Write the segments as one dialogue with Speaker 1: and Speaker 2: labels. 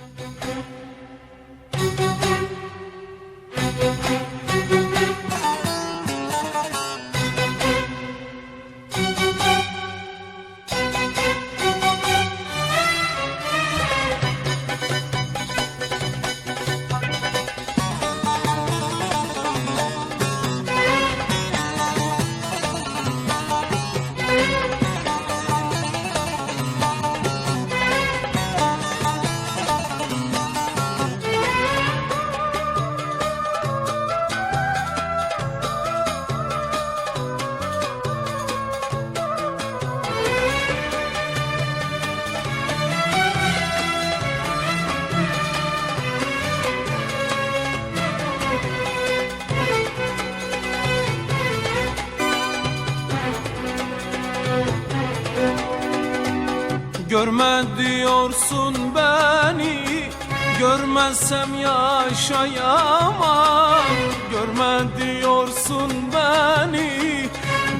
Speaker 1: Thank you. Görme diyorsun beni Görmezsem yaşayamam. Görme diyorsun beni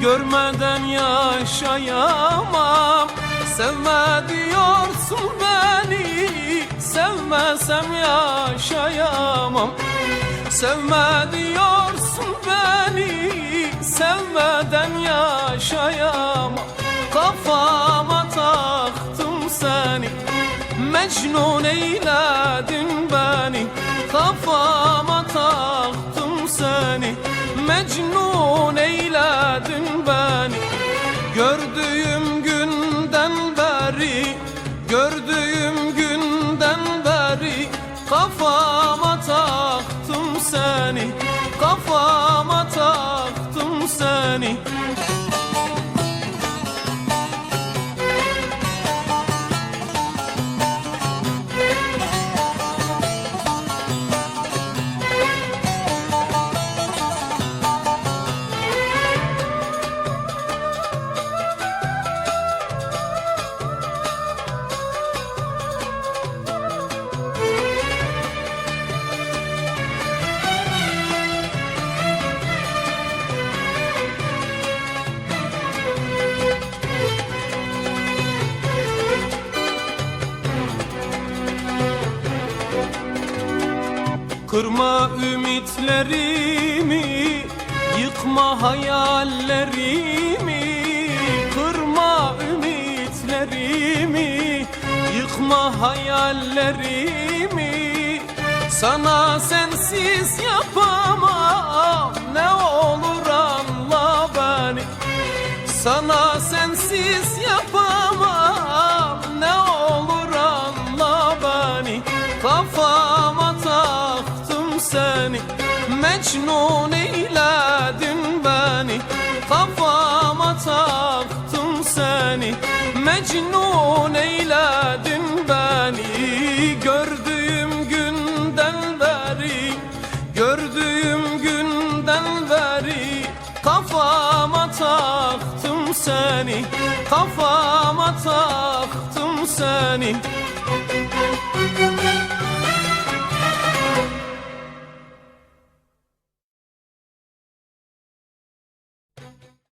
Speaker 1: Görmeden yaşayamam. Sevme diyorsun beni Sevmesem yaşayamam. Sevme diyorsun beni Mecnun eyledin beni Kafama taktım seni. Mecnun eyledin beni Gördüğüm günden beri Gördüğüm günden beri Kafama taktım seni Kafama taktım seni Kırma ümitlerimi Yıkma hayallerimi. Kırma ümitlerimi Yıkma hayallerimi. Sana sensiz yapamam Ne olur anla beni. Sana sensiz Mecnun eyledin beni Kafama taktım seni. Mecnun eyledin beni Gördüğüm günden beri Gördüğüm günden beri. Kafama taktım seni Kafama taktım seni